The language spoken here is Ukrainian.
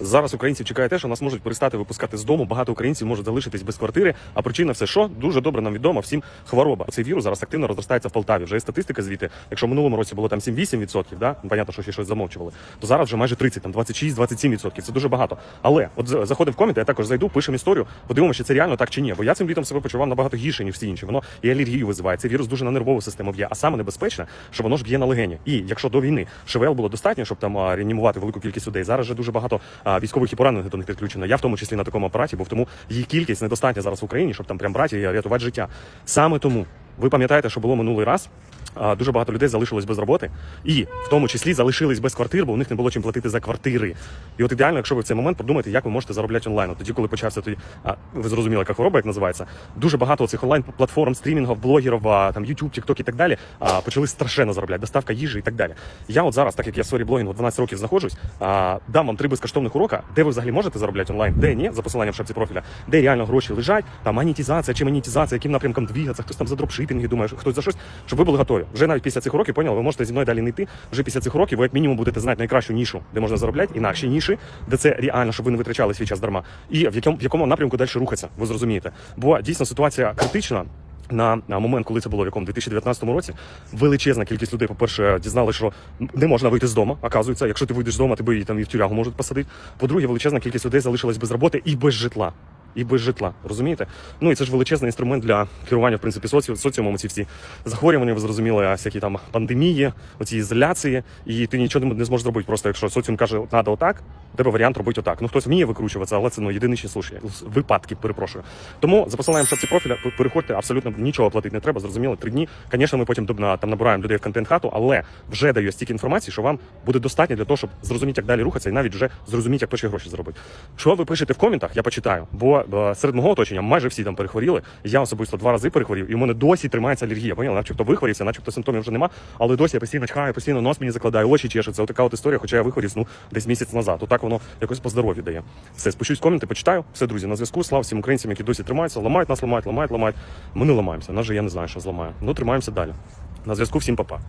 Зараз українців чекає те, що нас можуть перестати випускати з дому. Багато українців можуть залишитись без квартири. А причина все що дуже добре нам відомо. Всім хвороба. Цей вірус зараз активно розростається в Полтаві. Вже є статистика звідти. Якщо в минулому році було там 7-8%, да? понятно, що ще щось замовчували, то зараз вже майже 30, там 26-27%. Це дуже багато. Але от заходив в коменти, я також зайду, пишемо історію, подивимося, чи це реально так чи ні. Бо я цим літом себе почував набагато гірше, ніж всі інші. Воно і алергію визиває. Цей вірус дуже на нервову систему б'є. А саме небезпечне, що воно ж б'є на легені. І якщо до війни ШВЛ було достатньо, щоб там реанімувати велику кількість людей, зараз вже дуже багато військових і поранених до них підключено. Я в тому числі на такому апараті, бо в тому їх кількість недостатня зараз в Україні, щоб там прям брати і рятувати життя. Саме тому ви пам'ятаєте, що було минулий раз. Дуже багато людей залишилось без роботи, і в тому числі залишились без квартир, бо у них не було чим платити за квартири. І от ідеально, якщо ви в цей момент подумаєте, як ви можете заробляти онлайн. От тоді, коли почався тоді, а ви зрозуміли, яка хвороба, як називається. Дуже багато цих онлайн платформ, стрімінгів, блогерів, там YouTube, TikTok і так далі, а, почали страшенно заробляти, доставка їжі і так далі. Я от зараз, так як я в блогінгу 12 років знаходжусь, а, дам вам три безкоштовних урока, де ви взагалі можете заробляти онлайн, де ні, за посиланням в шапці профіля, де реально гроші лежать, там монетизація чи монетизація, яким напрямком двігатися, хтось там за дропшипінги думає, хтось за щось, щоб ви були готові. Вже навіть після цих уроків поняли, ви можете зі мною далі не йти. Вже після цих уроків ви як мінімум будете знати найкращу нішу, де можна заробляти, інакші ніші, де це реально, щоб ви не витрачали свій час дарма. І в якому в якому напрямку далі рухатися, ви зрозумієте. Бо дійсно ситуація критична. На, на момент, коли це було в якому 2019 році, величезна кількість людей, по-перше, дізналися, що не можна вийти з дому. Оказується, якщо ти вийдеш з дому, тебе і там і в тюрягу можуть посадити. По-друге, величезна кількість людей залишилась без роботи і без житла. І без житла, розумієте? Ну і це ж величезний інструмент для керування, в принципі, соці... соціумом. Ці всі захворювання, ви зрозуміли, всякі там пандемії, оці ізоляції, і ти нічого не- зможеш зробити. Просто якщо соціум каже, треба отак, тебе варіант робити отак. Ну хтось вміє викручуватися, але це ну єдиничні случаї, випадки, перепрошую. Тому за посиланням шапці профіля переходьте, абсолютно нічого платити не треба. Зрозуміло, три дні. Звісно, ми потім там набираємо людей в контент хату, але вже даю стільки інформації, що вам буде достатньо для того, щоб зрозуміти, як далі рухатися, і навіть вже зрозуміти, як перші гроші заробити. Що ви пишете в коментах, я почитаю, бо серед мого оточення майже всі там перехворіли. Я особисто два рази перехворів, і у мене досі тримається алергія. Поняли? Начебто вихворівся, начебто симптомів вже нема, але досі я постійно чхаю, постійно нос мені закладає, очі чешуться. Отака от історія, хоча я вихворів ну десь місяць назад. Отак воно якось по здоров'ю дає. Все, спущусь коменти, почитаю. Все, друзі, на зв'язку. Слава всім українцям, які досі тримаються, ламають нас, ламають, ламають, ламають. Ми не ламаємося. Нас же я не знаю, що зламає. Ну тримаємося далі. На зв'язку всім папа.